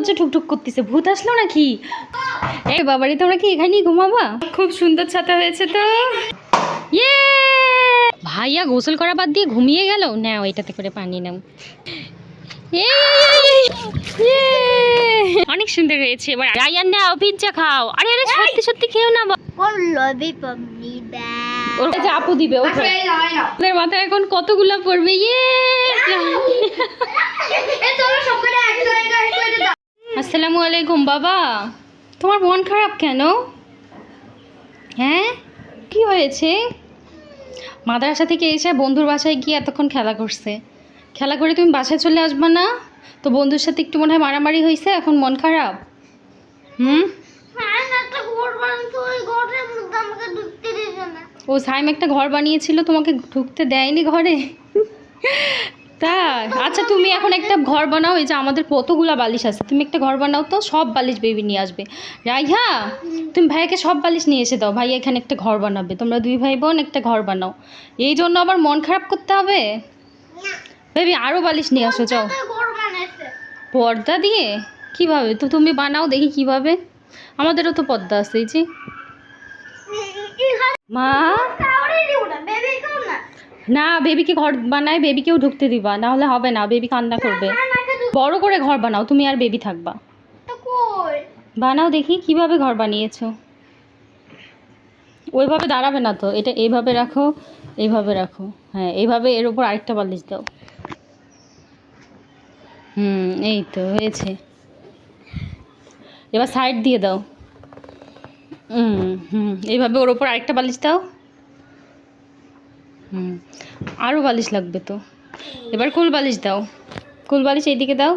দরজা ঠুকঠুক করতেছে ভূত আসলো নাকি? এ বাবারি তোমরা কি এখানেই ঘুমাবা? খুব সুন্দর ছাতা হয়েছে তো। ইয়ে! ভাইয়া গোসল করা বাদ দিয়ে ঘুমিয়ে গেল। নাও এটাতে করে পানি নাও। এই, এই, এই, ইয়ে। অনেক সুন্দর হয়েছে। এবার রায়ান নাও পিজ্জা খাও। আরে আরে সত্যি সত্যি খেও না বা- কোন লবি পাবনি ওর কাছে আপু দিবে ওঠো ওদের মাথায় এখন কতগুলো পড়বে? ইয়ে! আসসালামু আলাইকুম, বাবা। তোমার মন খারাপ কেন? হ্যাঁ? কি হয়েছে? মাদ্রাসা থেকে এসে বন্ধুর বাসায় গিয়ে এতক্ষণ খেলা করছে। খেলা করে তুমি বাসায় চলে আসবে না? তো বন্ধুর সাথে একটু মনে হয় মারামারি হয়েছে, এখন মন খারাপ? হুম? ও সাইম একটা ঘর বানিয়েছিল, তোমাকে ঢুকতে দেয়নি ঘরে? তাই আচ্ছা তুমি এখন একটা ঘর বানাও এই যে আমাদের কতগুলা বালিশ আছে তুমি একটা ঘর বানাও তো সব বালিশ বেবি নিয়ে আসবে রাইহা তুমি ভাইয়াকে সব বালিশ নিয়ে এসে দাও ভাইয়া এখানে একটা ঘর বানাবে তোমরা দুই ভাই বোন একটা ঘর বানাও এই জন্য আবার মন খারাপ করতে হবে বেবি আরও বালিশ নিয়ে আসো যাও পর্দা দিয়ে কীভাবে তো তুমি বানাও দেখি কীভাবে আমাদেরও তো পর্দা আছে এই যে মা না বেবিকে ঘর বানায় বেবিকেও ঢুকতে দিবা না হলে হবে না বেবি কান্না করবে। বড় করে ঘর বানাও তুমি আর বেবি থাকবা। বানাও দেখি কীভাবে ঘর বানিয়েছো? ওইভাবে দাঁড়াবে না তো এটা এইভাবে রাখো এইভাবে রাখো। হ্যাঁ এইভাবে এর উপর আরেকটা বালিশ দাও। হুম এই তো হয়েছে। এবার সাইড দিয়ে দাও। হুম হুম এইভাবে ওর ওপর আরেকটা বালিশ দাও। হুম। আরও বালিশ লাগবে তো। এবার কুল বালিশ দাও। কুল বালিশ এইদিকে দাও।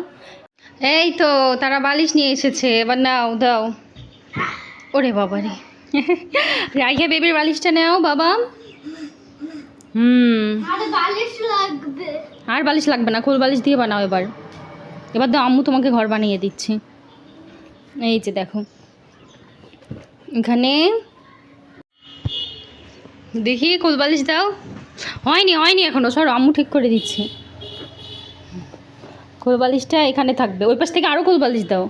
এই তো তারা বালিশ নিয়ে এসেছে। এবার নাও দাও। ওরে বাবা রে রাইয়া বেবির বালিশটা নাও বাবা। হুম। বালিশ আর বালিশ লাগবে না কুল বালিশ দিয়ে বানাও এবার। এবার দাও আম্মু তোমাকে ঘর বানিয়ে দিচ্ছি। এই যে দেখো। এখানে। দেখি কুল বালিশ দাও। হয়নি হয়নি এখনও। সর, আম্মু ঠিক করে দিচ্ছি। কুল বালিশটা এখানে থাকবে। ওই পাশ থেকে আরও কুল বালিশ দাও।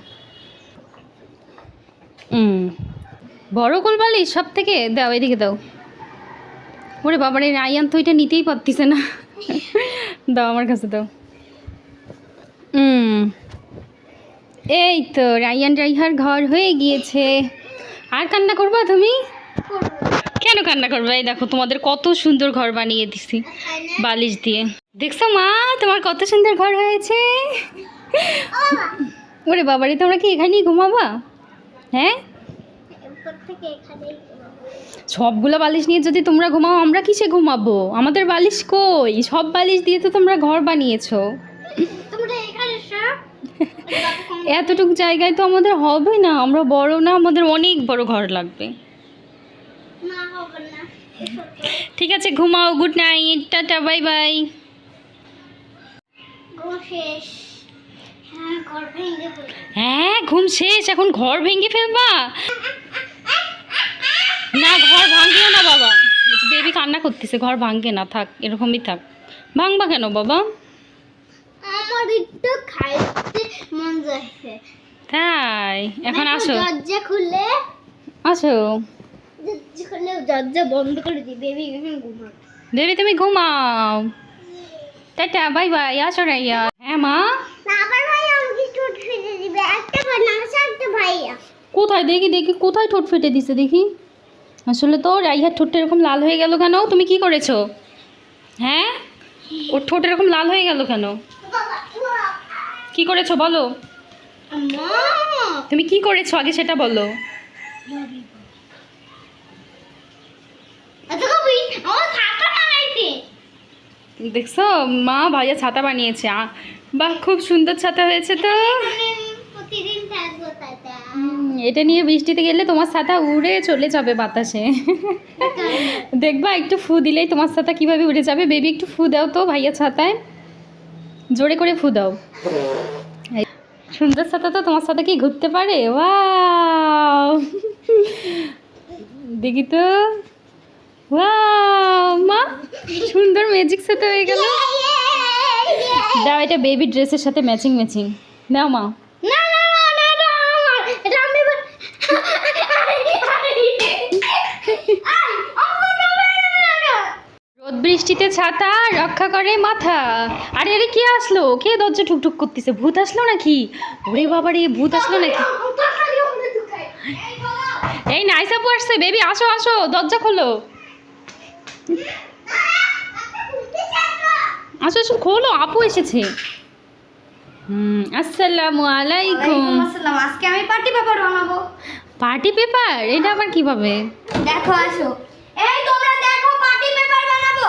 হুম বড় কুল বালিশ সব থেকে দাও, এদিকে দাও। ওরে বাবারে রায়ান তো এটা নিতেই পারতিছে না। দাও, আমার কাছে দাও। হুম এই তো, রায়ান, রাইহার ঘর হয়ে গিয়েছে। আর কান্না করবা তুমি? কেন কান্না করবে? এই দেখো, তোমাদের কত সুন্দর ঘর বানিয়ে দিছি, বালিশ দিয়ে। দেখছ মা, তোমার কত সুন্দর ঘর হয়েছে? ওরে বাবারে তোমরা কি এখানেই ঘুমাবা? হ্যাঁ? সবগুলো বালিশ নিয়ে যদি তোমরা ঘুমাও, আমরা কিসে ঘুমাবো? আমাদের বালিশ কই? সব বালিশ দিয়ে তো তোমরা ঘর বানিয়েছো। এতটুক জায়গায় তো আমাদের হবে না, আমরা বড় না, আমাদের অনেক বড় ঘর লাগবে। ঠিক আছে ঘুমাও good night tata bye bye হ্যাঁ হ্যাঁ ঘুম শেষ এখন ঘর ভেঙে ফেলবা? না ঘর ভাঙিও না বাবা। বেবি কান্না করতেছে ঘর ভাঙবে না থাক এরকমই থাক। ভাঙবা কেন বাবা? আমার একটু খাইতে মন যাচ্ছে। তাই এখন আসো। দরজা খুলে। আসো। দরজা বন্ধ করে দিই বেবি এখন ঘুমা দেবী তুমি ঘুমাও। টাটা বাই বাই আসো রাইয়া। হ্যাঁ মা? দিবে। কোথায়? দেখি দেখি কোথায় ঠোঁট ফেটে দিছে দেখি। আসলে তো রাইহার ঠোঁটটা এরকম লাল হয়ে গেল কেন? তুমি কি করেছ? হ্যাঁ? ওর ঠোঁট এরকম লাল হয়ে গেল কেন? কি করেছ বলো। তুমি কি করেছ? আগে সেটা বলো এত কবি আমার খাতা বানাইছে দেখছ? মা ভাইয়া ছাতা বানিয়েছে। বাহ খুব সুন্দর ছাতা হয়েছে তো। এটা নিয়ে বৃষ্টিতে গেলে তোমার ছাতা উড়ে চলে যাবে বাতাসে। দেখবা একটু ফু দিলেই তোমার ছাতা কীভাবে উড়ে যাবে। বেবি একটু ফু দাও তো ভাইয়া ছাতায়। জোরে করে ফু দাও। সুন্দর ছাতা তো তোমার সাথে কি ঘুরতে পারে? ওয়াও। দেখি তো। মা সুন্দর ম্যাজিক সাথে হয়ে গেল। দাও এটা বেবি ড্রেসের সাথে ম্যাচিং ম্যাচিং নাও মা। রোদ বৃষ্টিতে ছাতা রক্ষা করে মাথা। আরে আরে কে আসলো? কে দরজা ঠুকঠুক করতেছে? ভূত আসলো নাকি? ওরে বাবা রে ভূত আসলো নাকি? এই নাইসাপু আসছে বেবি আসো আসো দরজা খোলো। আসো আসো খোলো আপু এসেছে। হুম আসসালামু আলাইকুম। আসসালাম। আজকে আমি পার্টি পেপার বানাবো। পার্টি পেপার এটা আবার কীভাবে? দেখো আসো। এই তোমরা দেখো পার্টি পেপার বানাবো।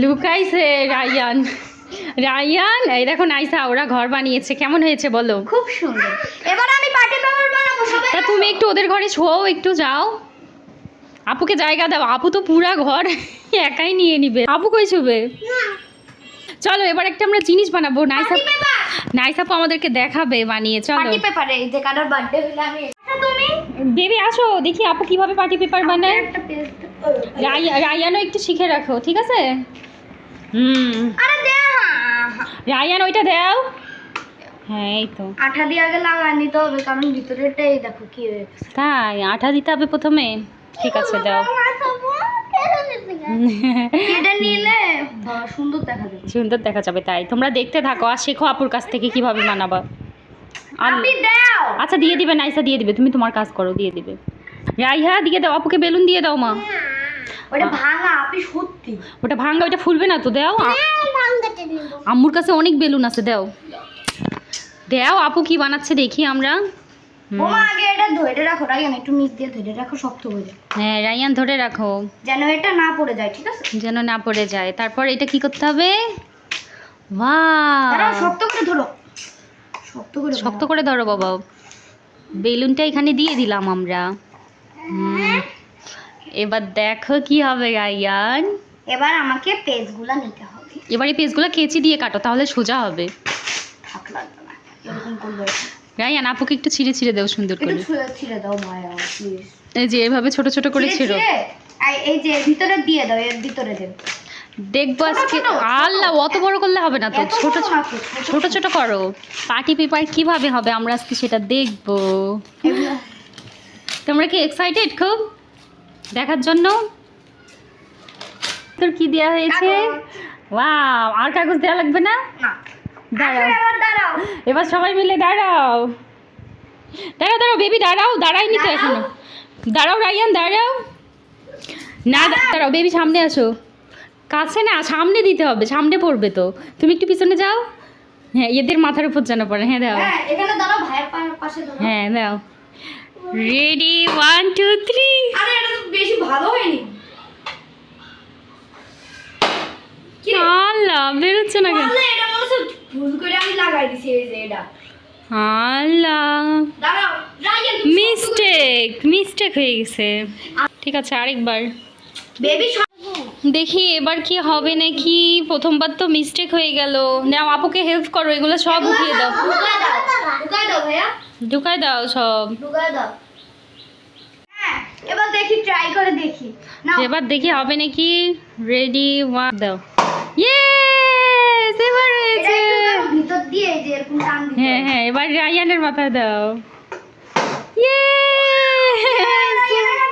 লুকাইছে রায়ান। রায়ান এই দেখো নাইসা ওরা ঘর বানিয়েছে। কেমন হয়েছে বলো? খুব সুন্দর। এবার আমি পার্টি পেপার বানাবো সবাই তা তুমি একটু ওদের ঘরে শোও একটু যাও। আপুকে জায়গা দাও। আপু তো পুরা ঘর একাই নিয়ে নিবে। আপু কই শুবে? চলো এবার একটা আমরা জিনিস বানাবো। নাইস পার্টি আপু পেপার নাইস আপু আমাদেরকে দেখাবে বানিয়ে চলো। পার্টি পেপারে এই যে কারোর বার্থডে হলে আমি আচ্ছা তুমি? বেবি আসো দেখি আপু কীভাবে পার্টি পেপার বানায়। একটা পেজ রায়া- রায়ানও একটু শিখে রাখো ঠিক আছে? হুম। আরে দে রায়ান ওইটা দাও। হ্যাঁ এই তো। আঠা দিয়ে আগে লাগায় নিতে হবে কারণ ভিতরেটাই দেখো কি হয়েছে। তাই আঠা দিতে হবে প্রথমে। ঠিক আছে দাও সুন্দর দেখা যাবে। সুন্দর দেখা যাবে তাই। তোমরা দেখতে থাকো আর শেখো আপুর কাছ থেকে কীভাবে বানাবা আর আচ্ছা দিয়ে দিবে নাইসা দিয়ে দিবে। তুমি তোমার কাজ করো দিয়ে দিবে। রাইহা দিয়ে দাও আপুকে বেলুন দিয়ে দাও মা। ওটা ভাঙা আপনি সত্যি। ওটা ফুলবে না তো? দাও আ- আম্মুর কাছে অনেক বেলুন আছে দাও। দাও আপু কি বানাচ্ছে দেখি আমরা। হুম। আগে এটা ধরে রাখো রাইয়ান একটু নিচ দিয়ে ধরে রাখো শক্ত হয়ে হ্যাঁ রায়ান ধরে রাখো। যেন এটা না পড়ে যায় ঠিক আছে? যেন না পড়ে যায়। তারপর এটা কি করতে হবে? শক্ত করে ধরো। শক্ত করে শক্ত করে ধরো বাবা। বেলুনটা এখানে দিয়ে দিলাম আমরা। এবার দেখো কি হবে রায়ান। এবার আমাকে পেজগুলো নিতে হবে। এবার এই পেজগুলো কেচি দিয়ে কাটো তাহলে সোজা হবে। থাক লাগবে না এরকম করবে রায়ান আপুকে একটু ছিঁড়ে ছিঁড়ে দেও সুন্দর করে। ছুঁড়ে দাও মায়া প্লিজ এই যে এভাবে ছোট ছোট করে ছিঁড়ো এই যে ভিতরে দিয়ে দাও এর ভিতরে দেব দেখব আজকে। আল্লাহ অত বড় করলে হবে না তো। ছোট ছোট ছোট। করো। পার্টি পেপার কীভাবে হবে আমরা আজকে সেটা দেখব। তোমরা কি এক্সাইটেড খুব? দেখার জন্য? তোর কি দেওয়া হয়েছে। ওয়াও আর কাগজ দেওয়া লাগবে না? না। দাঁড়াও। এবার সবাই মিলে দাঁড়াও। দাঁড়াও দাঁড়াও বেবি দাঁড়াও দাঁড়াইনি তো। এখনও। দাঁড়াও রাইয়ান দাঁড়াও। না দাঁড়াও। বেবি সামনে আসো। কাছে না সামনে দিতে হবে সামনে পড়বে তো। তুমি একটু পিছনে যাও। হ্যাঁ এদের মাথার উপর যেন পড়ে। হ্যাঁ দাও হ্যাঁ দাও রেডি ওয়ান টু থ্রি বেশি ভালো হয়নি। আল্লাহ বেরোচ্ছে না কেন? ভুল করে আমি লাগাই দিছি এই যে এটা। আল্লাহ। মিস্টেক মিস্টেক হয়ে গেছে। ঠিক আছে আরেকবার। বেবি দেখি এবার কি হবে নাকি? প্রথমবার তো মিস্টেক হয়ে গেল। নাও আপুকে হেল্প করো এগুলো সব উঠিয়ে দাও। ঢুকায় দাও ঢুকায় দাও ভাইয়া। ঢুকাই দাও সব। হ্যাঁ এবার দেখি ট্রাই করে দেখি। এবার দেখি হবে নাকি? রেডি ওয়ান দাও ইয়েস এবার এটা হয়েছে একটু ভিতর দিয়ে এই যে এরকম টান দিতে হ্যাঁ হ্যাঁ এবার রায়ানের মাথায় দাও।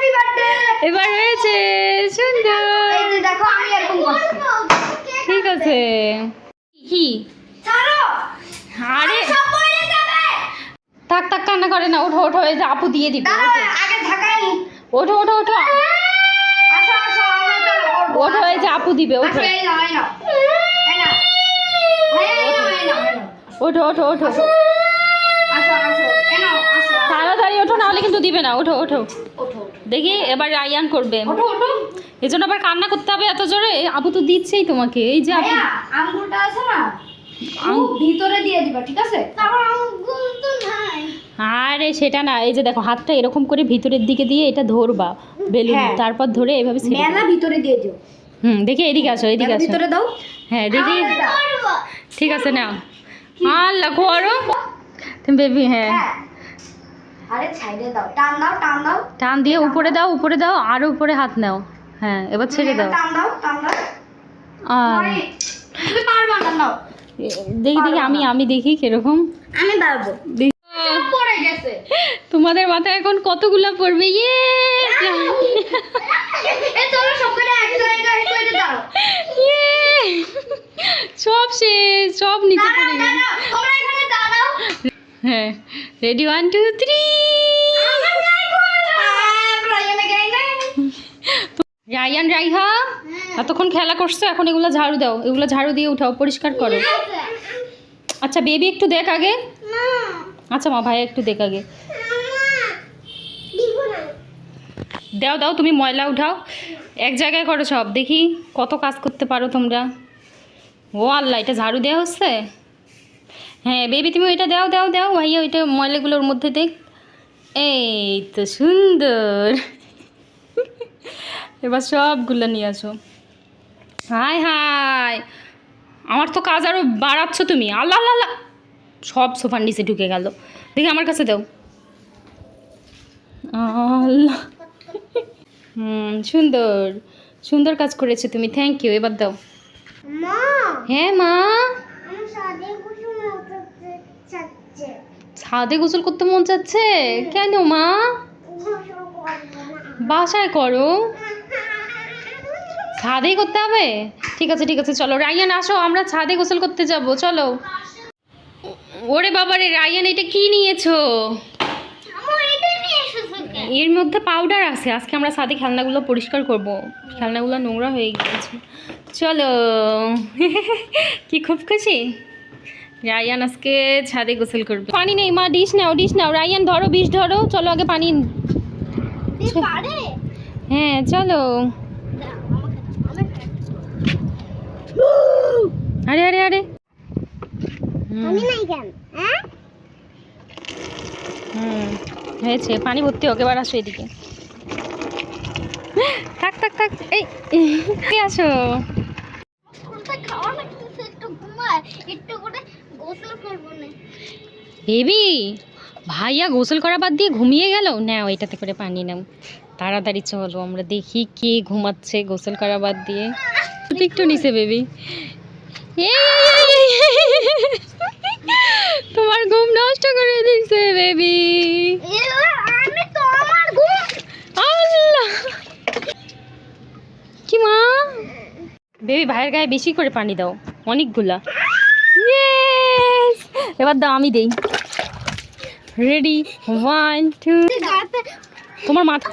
birthday! এবার হয়েছে সুন্দর। এই যে দেখো আমি এরকম করছি। ঠিক আছে। কি? ছাড়ো! আরে! থাক থাক কান্না করে না ওঠো ওঠো এই যে আপু দিয়ে দিবে আগে ঢাকায় নি। ওঠো ওঠো ওঠো। ওঠো এই যে আপু দিবে ওঠো আসো এই নাও এই নাও এই নাও ভাইয়া, এই নাও, এই নাও, এই নাও। ওঠো ওঠো ওঠো। আসো আসো এই নাও আসো আসো। তাড়াতাড়ি ওঠো নাহলে কিন্তু দিবে না। ওঠো ওঠো। দেখি এবার রায়ান করবে। ওঠো ওঠো। এই জন্য আবার কান্না করতে হবে এত জোরে? আপু তো দিচ্ছেই তোমাকে। এই যে আঙ্গুলটা আছে না? ভিতরে দিয়ে দিবা ঠিক আছে? তারপর আঙ্গুল তো নাই। আরে সেটা না। এই যে দেখো হাতটা এরকম করে ভিতরের দিকে দিয়ে এটা ধরবা বেলুন। হ্যাঁ। তারপর ধরে এভাবে মেলা ভিতরে দিয়ে দিও। হুম দেখি এদিকে আসো এদিকে মেলা আসো। ভিতরে দাও। হ্যাঁ দেখি ঠিক আছে নাও। আল্লাহ করো তুমি বেবি হ্যাঁ আরে ছাইড়ে দাও টান দাও টান দাও টান দিয়ে উপরে দাও উপরে দাও আরও উপরে হাত নাও হ্যাঁ এবার ছেড়ে দাও টান দাও টান দাও আর পারবা না নাও দেখি দেখি আমি আমি দেখি কীরকম আমি পারব দেখি পড়ে গেছে তোমাদের মাথায় এখন কতগুলো পড়বে? ইয়ে! এ সবকটা এক জায়গায় করে দাও ইয়ে! সব শেষ সব নিচে পড়ে দাঁড়াও হ্যাঁ রেডি ওয়ান টু থ্রি রায়ানে রাইহা এতক্ষণ খেলা করছ এখন এগুলো ঝাড়ু দাও। এগুলো ঝাড়ু দিয়ে উঠাও পরিষ্কার করো। আচ্ছা বেবি একটু দেখ আগে। আচ্ছা মা ভাই একটু দেখ আগে। দাও দাও, তুমি ময়লা উঠাও। এক জায়গায় করো সব, দেখি কত কাজ করতে পারো তোমরা। ও আল্লাহ, এটা ঝাড়ু দেওয়া হচ্ছে? হ্যাঁ বেবি, তুমি ওইটা দাও দাও দাও, ভাইয়া, ওইটা ময়লাগুলোর মধ্যে দেখ। এই তো সুন্দর। এবার সবগুলো নিয়ে আসো। Hi hi. আমার তো কাজ আরও বাড়াচ্ছ তুমি। আল্লাহ আল্লাহ। সব সোফার নিচে ঢুকে গেল। দেখি আমার কাছে দাও। আল্লাহ। হুম সুন্দর। সুন্দর কাজ করেছ তুমি থ্যাংক ইউ এবার দাও। মা! হ্যাঁ মা? ছাদে গোসল করতে মন চাচ্ছে? কেন মা? বাসায় করো। ছাদেই করতে হবে? ঠিক আছে ঠিক আছে চলো। রায়ান আসো আমরা ছাদে গোসল করতে যাব চলো। ওরে বাবারে রায়ান এটা কি নিয়েছো আমার এটা নিয়ে এসেছে কে? এর মধ্যে পাউডার আছে। আজকে আমরা ছাদে খেলনাগুলো পরিষ্কার করব। খেলনাগুলো নোংরা হয়ে গিয়েছে। চলো। কি খুব খুশি? রায়ান আজকে ছাদে গোসল করবে। পানি নেই মা ডিশ নাও ডিশ নাও। রায়ান ধরো বিষ ধরো। চলো আগে পানি হ্যাঁ চলো। আরে আরে আরে। হুম, হ্যাঁ হয়েছে পানি ভর্তি হোক এবার আসো এদিকে থাক থাক থাক এই এই আসো না না বেবি ভাইয়া গোসল করা বাদ দিয়ে ঘুমিয়ে গেল নাও এটাতে করে পানি নাও তাড়াতাড়ি চলো আমরা দেখি কে ঘুমাচ্ছে গোসল করা বাদ দিয়ে একটু নিচে বেবি তোমার ঘুম নষ্ট করে দিছে বেবি আমি তো আমার ঘুম আল্লাহ। কি মা? বেবি ভাইয়ের গায়ে বেশি করে পানি দাও অনেকগুলা! এবার দাও আমি দেই। রেডি ওয়ান টু তোমার মাথা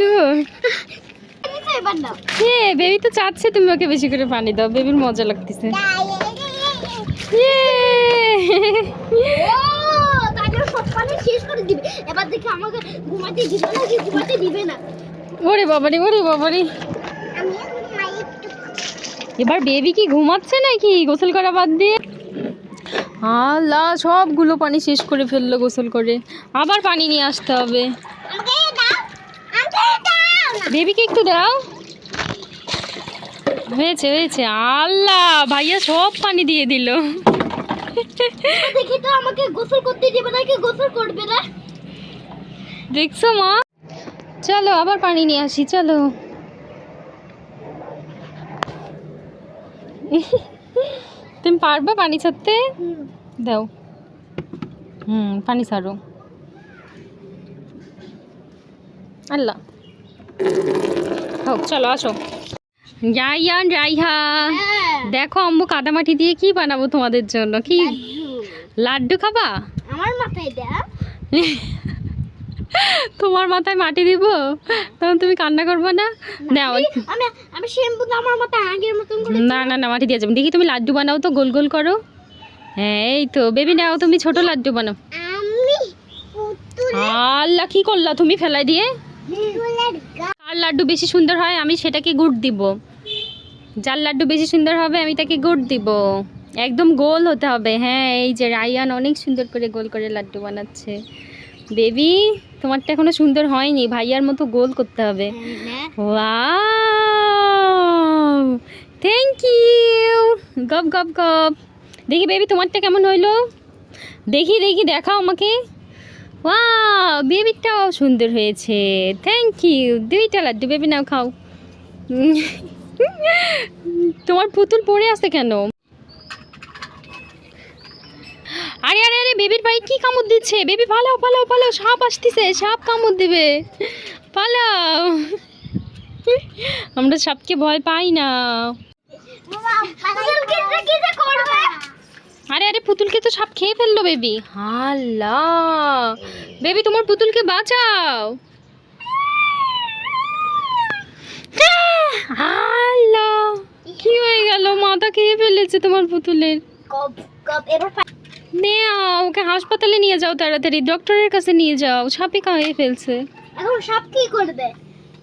দেবো? নিচে দাও। হে বেবি তো চাচ্ছে তুমি ওকে বেশি করে পানি দাও বেবির মজা লাগতেছে। এবার দেখি আমাকে ঘুমাতে দিবে না কি ঘুমাতে দিবে না। ওরে বাবারে বাবারে। এবার বেবি কি ঘুমাচ্ছে নাকি? গোসল করা বাদ দিয়ে। আল্লাহ সবগুলো পানি শেষ করে ফেলল গোসল করে। আবার পানি নিয়ে আসতে হবে। বেবিকে একটু দাও। হয়েছে হয়েছে। আল্লাহ ভাইয়া সব পানি দিয়ে দিল। দেখি তো আমাকে গোসল করতে দিবে না কি গোসল করবে না? দেখছ মা? চলো আবার পানি নিয়ে আসি চলো। তুমি পারবে পানি ছাড়তে? দাও। হুম পানি ছাড়ো। আল্লাহ। হোক চলো আসো। রাইয়ান রাইহা হ্যাঁ। দেখো আম্মু কাদামাটি দিয়ে কি বানাবো তোমাদের জন্য কি? লাড্ডু। খাবা? আমার মাথায় দাও তোমার মাথায় মাটি দিব? তখন তুমি কান্না করবে না? নাও। আমি আমি শ্যাম্পু আমার মাথায় আগের মতন করে না না না মাটি দিয়ে যাবে। দেখি তুমি লাড্ডু বানাও তো গোল গোল করো। হ্যাঁ এই তো বেবি নাও তুমি ছোট লাড্ডু বানাও। আমি আল্লাহ কি করলা তুমি ফেলাই দিয়ে? কার লাড্ডু বেশি সুন্দর হয় আমি সেটাকে গুড় দিব। যার লাড্ডু বেশি সুন্দর হবে, আমি তাকে গুড় দিব। একদম গোল হতে হবে। হ্যাঁ এই যে রায়ান অনেক সুন্দর করে গোল করে লাড্ডু বানাচ্ছে। বেবি, তোমারটা এখনও সুন্দর হয়নি। ভাইয়ার মতো গোল করতে হবে। থ্যাংক ইউ গপ গপ গপ। দেখি বেবি, তোমারটা কেমন হইল? দেখি দেখি, দেখাও আমাকে। ওয়াও, বেবিটাও সুন্দর হয়েছে। থ্যাংক ইউ দুইটা লাড্ডু, বেবি নাও, খাও। তোমার পুতুল পড়ে আছে কেন? আরে আরে আরে, বেবির ভাই কি কামড় দিচ্ছে? বেবি, পালাও পালাও পালাও, সাপ আসতেছে, সাপ কামড় দিবে। পালাও। আমরা সাপকে ভয় পাই না। আরে আরে, পুতুলকে তো সাপ খেয়ে ফেলল, বেবি। হাল্লা। বেবি, তোমার পুতুলকে বাঁচাও। কি হয়ে গেল? মাথা খেয়ে ফেলেছে তোমার পুতুলের। ওকে হাসপাতালে নিয়ে যাও তাড়াতাড়ি ডক্টরের কাছে নিয়ে যাও। সাপে খাইয়ে ফেলছে। এখন সাপ কি করবে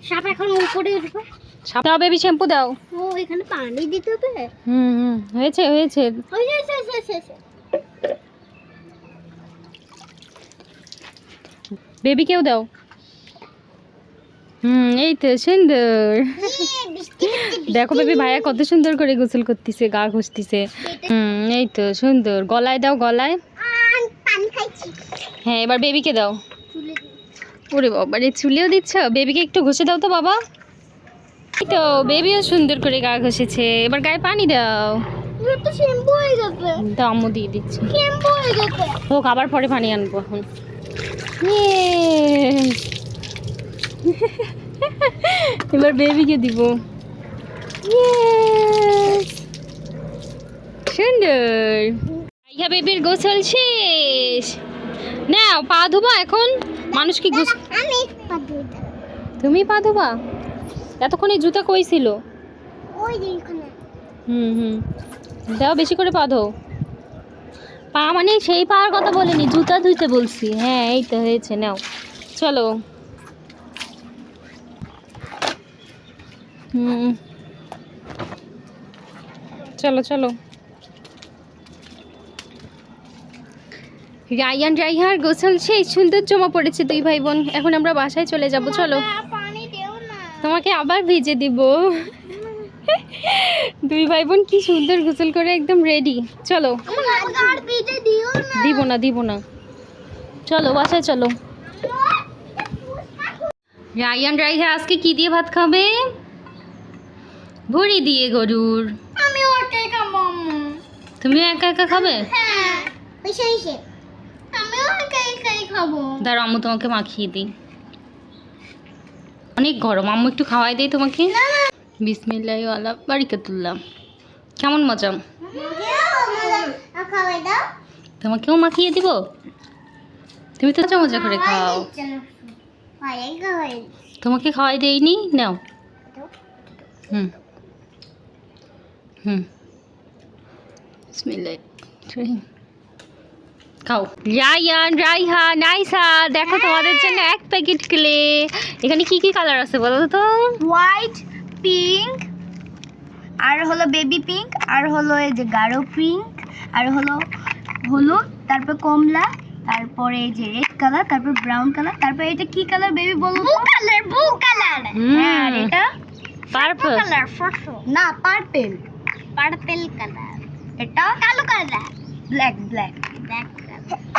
সাপ এখন উপরে উঠবে সাপ দাও বেবি শ্যাম্পু দাও। ও এখানে পানি দিতে হবে? হুম হুম হয়েছে হয়েছে। বেবিকেও দাও। হুম এই তো সুন্দর। দেখো বেবি ভাইয়া কত সুন্দর করে গোসল করতেছে গা ঘষতেছে। হুম এই তো সুন্দর। গলায় দাও গলায়। হ্যাঁ এবার বেবিকে দাও। ওরে বাবা রে চুলেও দিচ্ছ? বেবিকে একটু ঘষে দাও তো বাবা। এই তো বেবিও সুন্দর করে গা ঘষেছে। এবার গায়ে পানি দাও। দাও আম্মু দিয়ে দিচ্ছি। হোক আবার পরে পানি আনব এখন। এবার বেবিকে দিব। সুন্দর। ইয়া বেবির গোসল শেষ। নাও পা ধোবা এখন। মানুষ কি গোস আমি পাবো এটা তুমি পা ধোবা? এতক্ষণে জুতা কই ছিল? হুম হুম। দাও বেশি করে পা ধো। পা মানে সেই পাওয়ার কথা বলিনি জুতা ধুইতে বলছি। হ্যাঁ এই তো হয়েছে নাও। চলো। হুম। চলো চলো। রায়ান রাইহার গোসল সেই সুন্দর জমা পড়েছে দুই ভাই বোন এখন আমরা বাসায় চলে যাব চলো। তোমাকে আবার ভিজে দিব। দুই ভাই বোন কি সুন্দর গোসল করে একদম রেডি চলো। দিব না দিব না। চলো বাসায় চলো। রায়ান রাইহা আজকে কি দিয়ে ভাত খাবে? ভুড়ি দিয়ে গরুর। আমি ওটাই খাব তুমি একা একা খাবে? হ্যাঁ আমিও একাই একাই খাব। দাঁড়াও আম্মু তোমাকে মাখিয়ে দিই। অনেক গরম আম্মু একটু খাওয়াই দেই তোমাকে। বিসমিল্লাহ আল্লাহ বারিকাতুল্লাহ কেমন মজা? তোমাকেও মাখিয়ে দিব? তুমি তো মজা করে খাও। তোমাকে খাওয়াই দেইনি? নাও। হুম। হুম খাও রায়ান রাইহা নাইসা দেখো তোমাদের জন্য এক প্যাকেট ক্লে এখানে কি কি কালার আছে বলো তো? হোয়াইট পিঙ্ক আর হলো বেবি পিঙ্ক আর হলো এই যে গাঢ় পিঙ্ক আর হলো হলুদ তারপর কমলা তারপরে এই যে রেড কালার তারপর ব্রাউন কালার তারপর এটা কি কালার বেবি বলো ব্লু কালার ব্লু কালার হ্যাঁ আর এটা? পার্পল কালার না পার্পল পার্পল কালার এটা কালো কালার ব্ল্যাক ব্ল্যাক ব্ল্যাক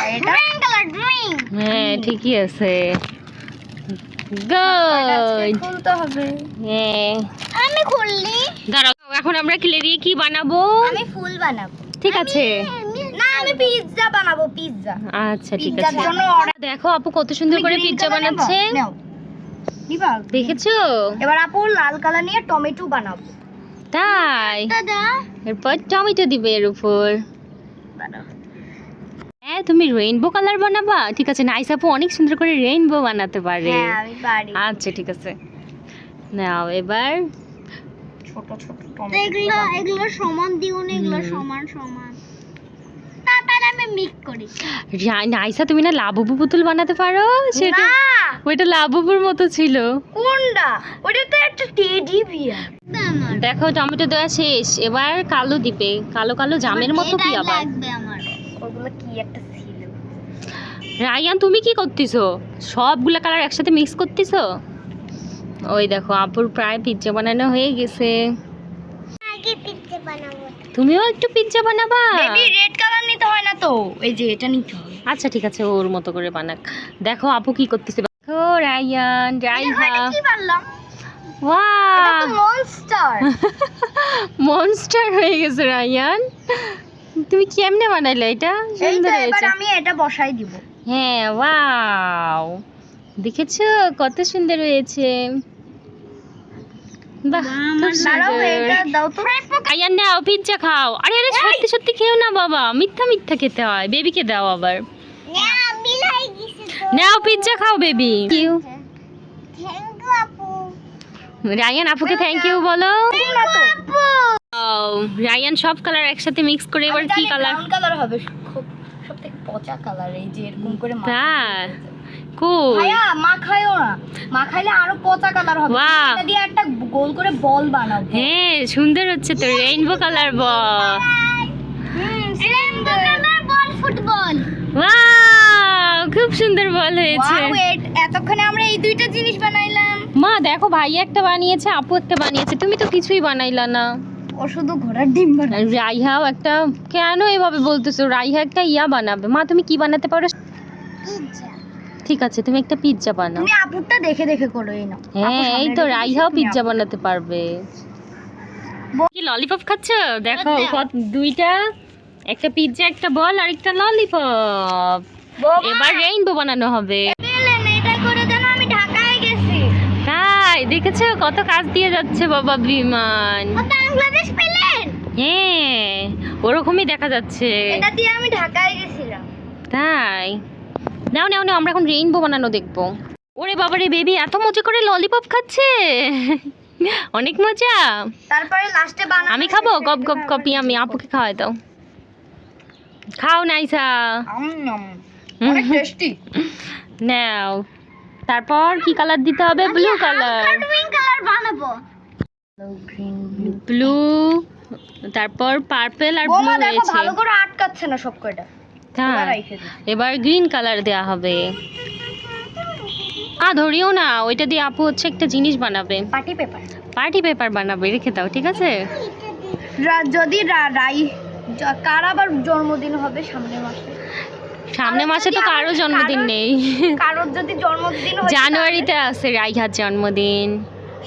এটা গ্রিন কালার গ্রিন হ্যাঁ ঠিকই আছে গুড খুলতে হবে হ্যাঁ আমি খুললি দাঁড়াও এখন আমরা ক্লে দিয়ে কি বানাবো আমি ফুল বানাবো ঠিক আছে না আমি পিৎজা বানাবো পিৎজা আচ্ছা ঠিক পিৎজার আছে জন্য দেখো আপু কত সুন্দর করে পিৎজা বানাচ্ছে নাও। নিবা দেখেছ এবার আপু লাল কালার নিয়ে টমেটো বানাবো তাই? এরপর টমেটো দিবে এর উপর। হ্যাঁ তুমি রেইনবো কালার বানাবা? ঠিক আছে নাইস আপু অনেক সুন্দর করে রেইনবো বানাতে পারে। হ্যাঁ আচ্ছা ঠিক আছে। নাও এবার ছোট ছোট এগুলো এগুলো সমান দিও না এগুলো সমান সমান। আমি মিক্স করি। নাইসা তুমি না লাবুবু পুতুল বানাতে পারো? সেটা ওইটা লাবুবুর মতো ছিল। কোনটা? ওটা তো একটা টেডি বিয়ার দেখো টমেটো দেওয়া শেষ। এবার কালো দিবে। কালো কালো জামের মতো কি আবার? লাগবে আমার। ওগুলো কি একটা ছিল? রায়ান তুমি কি করতেছো? সবগুলা কালার একসাথে মিক্স করতেছো? ওই দেখো আপুর প্রায় পিৎজা বানানো হয়ে গেছে। আগে পিৎজা বানাবো। তুমিও একটু পিৎজা বানাবা? বেবি রেড কালার নিতে হয় না তো। এই যে এটা নিতে হবে আচ্ছা ঠিক আছে ওর মতো করে বানাক। দেখো আপু কি করতেছে? দেখো রায়ান রাইহা। কি ওয়াও মনস্টার মনস্টার হয়ে গেছে রায়ান। তুমি কেমনে বানাইলে এটা? সুন্দর এবার হয়েছে। আমি এটা বসাই দিব। হ্যাঁ ওয়াও দেখেছ? কত সুন্দর হয়েছে বাহ খুব দাঁড়াও সুন্দর এটা দাও তো আয়ার নাও পিজ্জা খাও। আরে আরে সত্যি সত্যি খেও না বাবা। মিথ্যা মিথ্যা খেতে হয়। বেবিকে দাও আবার। নাও পিজ্জা খাও বেবি। আপু। রায়ান আপুকে থ্যাংক ইউ বলো। না রায়ান সব কালার একসাথে মিক্স করে এবার কি কালার কালার হবে খুব সবথেকে পচা কালার এই যে এরকম করে কুল ভাইয়া না। মাখাইলে আরও পচা কালার হবে। Wow. এটা দিয়ে একটা গোল করে বল বানাবো হ্যাঁ সুন্দর হচ্ছে তো রেইনবো কালার বল। ফুটবল ওয়াও খুব সুন্দর বল হয়েছে। এতক্ষণে আমরা এই দুইটা জিনিস বানাইলাম। মা দেখো ভাই একটা বানিয়েছে আপু একটা বানিয়েছে তুমি তো কিছুই বানাইলা না। ও শুধু ঘোড়ার ডিম বানায়। আর রাইহাও একটা কেন এভাবে বলতেছো? রাইহা একটা ইয়া বানাবে। মা তুমি কি বানাতে পারো? ঠিক আছে তুমি একটা পিৎজা বানাও। তুমি আপুরটা দেখে দেখে করো এই নাও। হ্যাঁ এই তো রাইহাও পিৎজা বানাতে পারবে। কি ললিপপ খাচ্ছো? দেখো কত- দুইটা একটা পিৎজা একটা বল আর একটা ললিপপ এবার রেইনবো বানানো হবে। পেলেন, এটা করে যেন আমি ঢাকায় গেছি। তাই দেখেছ কত কাজ দিয়ে যাচ্ছে বাবা বিমান। বাংলাদেশ পেলেন? হ্যাঁ ওরকমই দেখা যাচ্ছে। এটা দিয়ে আমি ঢাকায় গেছিলাম। তাই। নাও নাও নাও আমরা এখন রেইনবো বানানো দেখব। ওরে বাবা রে বেবি এত মজা করে ললিপপ খাচ্ছে। অনেক মজা। তারপরে লাস্টে বানানো আমি খাব? গপ গপ কপি আমি আপুকে খাওয়াই দাও। খাও নাইসা। অনেক টেস্টি নাও। তারপর কি কালার দিতে হবে? ব্লু কালার পিঙ্ক কালার বানাবো। ব্লু তারপর পার্পল আর ব্লু হয়েছে ভালো করে আটকাচ্ছে না সব কয়টা হ্যাঁ এবার গ্রিন কালার দেওয়া হবে। আ ধরিও না ওইটা দিয়ে আপু হচ্ছে একটা জিনিস বানাবে। পার্টি পেপার পার্টি পেপার বানাবে রেখে দাও ঠিক আছে? যদি রাই কার আবার জন্মদিন হবে সামনের মাসে? সামনে মাসে তো কারও জন্মদিন নেই। কারোর যদি জন্মদিন জানুয়ারিতে আছে রাইহার জন্মদিন।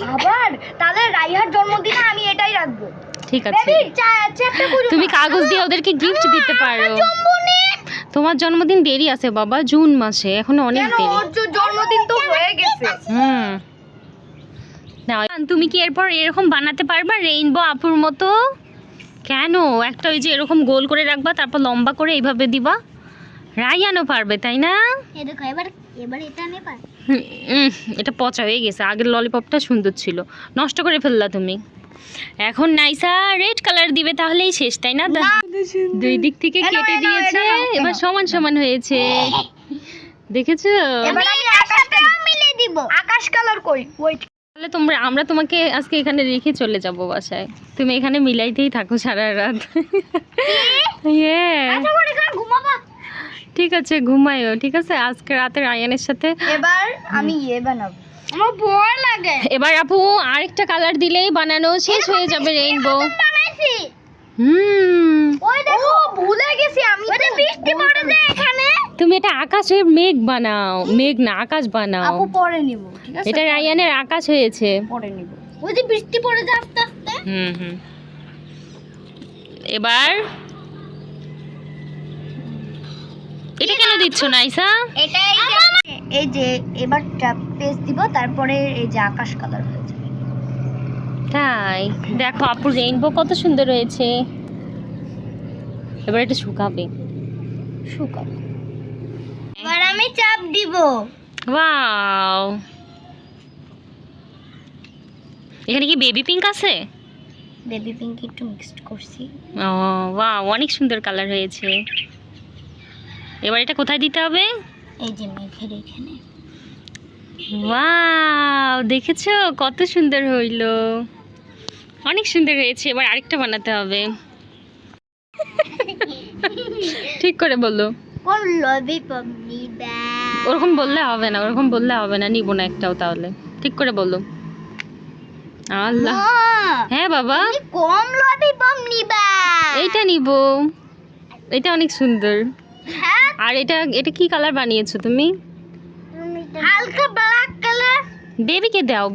আবার তাহলে রাইহার জন্মদিনে আমি এটাই রাখব। ঠিক আছে। তুমি কাগজ দিয়ে ওদেরকে গিফট দিতে পারো। তোমার জন্মদিন দেরি আছে বাবা জুন মাসে এখনও অনেক কেন? দেরি। ওর জন্মদিন তো হয়ে গেছে। হুম। তুমি কি এরপর এরকম বানাতে পারবা? রেইনবো আপুর মতো? কেন? একটা ওই যে এরকম গোল করে রাখবা তারপর লম্বা করে এইভাবে দিবা? রায়ানও পারবে তাই না? এই দেখো এবার এবার এটা উম, এটা পচা হয়ে গেছে। আগের ললিপপটা সুন্দর ছিল। নষ্ট করে ফেললা তুমি। এখন নাইসা রেড কালার দিবে তাহলেই শেষ তাই না দুই দিক থেকে কেটে দিয়েছে এবার সমান সমান হয়েছে। দেখেছ? এবার আমি আকাশটা মিলে দিব। আকাশ কালার কই? তাহলে তোমরা আমরা তোমাকে আজকে এখানে রেখে চলে যাব বাসায়। তুমি এখানে মিলাইতেই থাকো সারা রাত। Yeah, আচ্ছা বড় এখানে ঘুমাবা ঠিক আছে ঘুমাইও ঠিক আছে? আজকে রাতে রায়ানের সাথে এবার আমি ইয়ে বানাবো। আমার লাগে। এবার আপু আরেকটা কালার দিলেই বানানো শেষ হয়ে যাবে রেইনবো। বানাইছি। হুম। ওই দেখো ভুলে গেছি আমি ওটা বৃষ্টি পড়ে যায় এখানে। তুমি এটা আকাশের মেঘ বানাও মেঘ না আকাশ বানাও। আপু পরে নিব ঠিক আছে? এটা রায়ানের আকাশ হয়েছে। পরে নিব। ওই যে বৃষ্টি পড়ে যায় আস্তে আস্তে। হুম হুম। এবার এটা কেন দিচ্ছ নাইসা এটা এই যে এই যে এবার পেস্ট দিব তারপরে এই যে আকাশ কালার হয়ে যাবে। তাই? দেখো আপুর রেইনবো কত সুন্দর হয়েছে। এবার এটা শুকাবে। শুকাবো। এবার আমি চাপ দিব। ওয়াও। এখানে কি বেবি পিঙ্ক আছে? বেবি পিঙ্ক একটু মিক্সড করছি। ও ওয়াও অনেক সুন্দর কালার হয়েছে। এবার এটা কোথায় দিতে হবে? এই যে মেঘের এখানে। ওয়াও দেখেছ? কত সুন্দর হইল। অনেক সুন্দর হয়েছে। এবার আরেকটা বানাতে হবে। ঠিক করে বলল ওরকম বললে হবে না ওরকম বললে হবে না। নিব না একটাও তাহলে। ঠিক করে বলল আল্লাহ। হ্যাঁ বাবা। কম লবি ব্যাগ এইটা নিব। এটা অনেক সুন্দর। আর এটা এটা কি কালার বানিয়েছো তুমি? হালকা ব্ল্যাক কালার দেবীকে দাও